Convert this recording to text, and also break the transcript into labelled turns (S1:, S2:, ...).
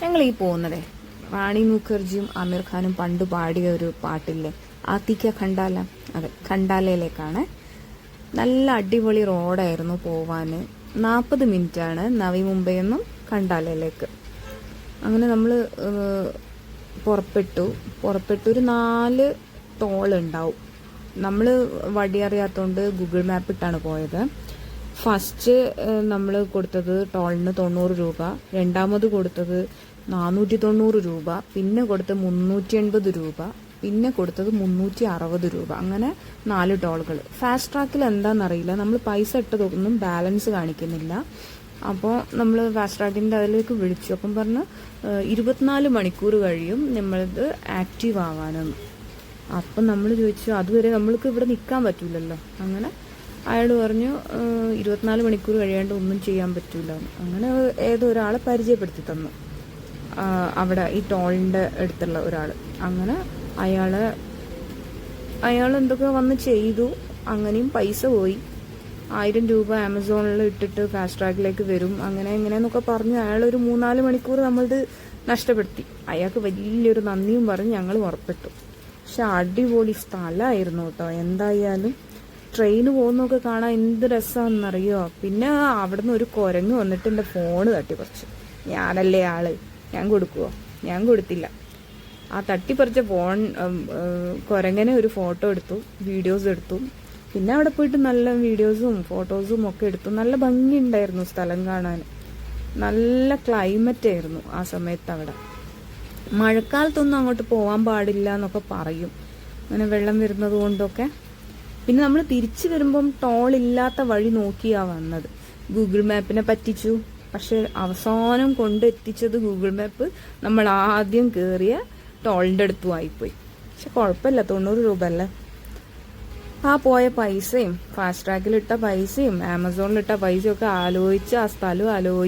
S1: ഞങ്ങൾ ഈ പോകുന്നതേ. റാണി മുഖർജിയും ആമിർ ഖാനും പണ്ട് പാടിയ ഒരു പാട്ടില്ലേ? ആത്തിക്ക ഖണ്ടാല അതെ ഖണ്ടാലയിലേക്കാണ് നല്ല അടിപൊളി റോഡായിരുന്നു പോവാന്. നാൽപ്പത് മിനിറ്റാണ് നവി മുംബൈ നിന്നും ഖണ്ടാലയിലേക്ക് അങ്ങനെ നമ്മൾ പുറപ്പെട്ടു. പുറപ്പെട്ടു ഒരു നാല് ടോൾ ഉണ്ടാവും നമ്മൾ വഴി ഗൂഗിൾ മാപ്പ് ഇട്ടാണ് പോയത്. ഫസ്റ്റ് നമ്മൾ കൊടുത്തത് ടോളിന് തൊണ്ണൂറ് രൂപ. രണ്ടാമത് കൊടുത്തത് നാനൂറ്റി തൊണ്ണൂറ് രൂപ. പിന്നെ കൊടുത്തത് മുന്നൂറ്റി എൺപത് രൂപ. പിന്നെ കൊടുത്തത് മുന്നൂറ്റി അറുപത് രൂപ. അങ്ങനെ നാല് ടോളുകൾ ഫാസ്റ്റ് ട്രാക്കിൽ എന്താണെന്നറിയില്ല നമ്മൾ പൈസ ഇട്ടതൊന്നും ബാലൻസ് കാണിക്കുന്നില്ല. അപ്പോൾ നമ്മൾ ഫാസ്റ്റ് ട്രാക്കിന്റെ അതിലേക്ക് വിളിച്ചു. അപ്പം പറഞ്ഞ് ഇരുപത്തിനാല് മണിക്കൂർ കഴിയും നമ്മളത് ആക്റ്റീവ് ആവാനെന്ന് അപ്പം നമ്മൾ ചോദിച്ചു അതുവരെ നമ്മൾക്ക് ഇവിടെ നിൽക്കാൻ പറ്റില്ലല്ലോ അങ്ങനെ അയാൾ പറഞ്ഞു "ഏഹ്, ഇരുപത്തിനാല് മണിക്കൂർ കഴിയാണ്ട് ഒന്നും ചെയ്യാൻ പറ്റൂല. എന്ന്." അങ്ങനെ ഏതോ ഒരാളെ പരിചയപ്പെടുത്തി തന്നു. അവിടെ ഈ ടോളിന്റെ അടുത്തുള്ള ഒരാൾ അങ്ങനെ അയാൾ അയാൾ എന്തൊക്കെ വന്ന് ചെയ്തു അങ്ങനെയും പൈസ പോയി. ആയിരം രൂപ ആമസോണിൽ ഇട്ടിട്ട് ഫാസ്റ്റ് ട്രാക്കിലേക്ക് വരും അങ്ങനെ എങ്ങനെയെന്നൊക്കെ പറഞ്ഞ് അയാൾ ഒരു മൂന്നാൽ മണിക്കൂർ നമ്മളത് നഷ്ടപ്പെടുത്തി. അയാൾക്ക് വലിയൊരു നന്ദിയും പറഞ്ഞ് ഞങ്ങൾ ഉറപ്പിട്ടു. പക്ഷെ അടിപൊളി സ്ഥലമായിരുന്നു കേട്ടോ. എന്തായാലും ട്രെയിൻ പോകുന്നൊക്കെ കാണാൻ എന്ത് രസമാണെന്നറിയോ പിന്നെ അവിടുന്ന് ഒരു കുരങ്ങ് വന്നിട്ട് എന്റെ ഫോണ് തട്ടിപ്പറിച്ചു ഞാനല്ലേ ആൾ? ഞാൻ കൊടുക്കുവോ? ഞാൻ കൊടുത്തില്ല. ആ തട്ടിപ്പറിച്ച ഫോൺ കുരങ്ങനെ ഒരു ഫോട്ടോ എടുത്തു വീഡിയോസ് എടുത്തു. പിന്നെ അവിടെ പോയിട്ട് നല്ല വീഡിയോസും ഫോട്ടോസും ഒക്കെ എടുത്തു. നല്ല ഭംഗിയുണ്ടായിരുന്നു സ്ഥലം കാണാൻ. നല്ല ക്ലൈമറ്റ് ആയിരുന്നു ആ സമയത്ത് അവിടെ. മഴക്കാലത്തൊന്നും അങ്ങോട്ട് പോകാൻ പാടില്ല എന്നൊക്കെ പറയും. അങ്ങനെ വെള്ളം വരുന്നത് കൊണ്ടൊക്കെ. പിന്നെ നമ്മൾ തിരിച്ചു വരുമ്പം ടോൾ ഇല്ലാത്ത വഴി നോക്കിയാ വന്നത്. ഗൂഗിൾ മാപ്പിനെ പറ്റിച്ചു. പക്ഷെ അവസാനം കൊണ്ടെത്തിച്ചത് ഗൂഗിൾ മാപ്പ് നമ്മൾ ആദ്യം കയറിയ ടോളിന്റെ അടുത്തും ആയിപ്പോയി. പക്ഷെ കുഴപ്പമില്ല തൊണ്ണൂറ് രൂപ അല്ലേ ആ പോയ പൈസയും ഫാസ്റ്റ് ട്രാക്കിൽ ഇട്ട പൈസയും ആമസോണിൽ ഇട്ട പൈസയും ഒക്കെ ആലോചിച്ച് ആ സ്ഥലം ആലോചിച്ച്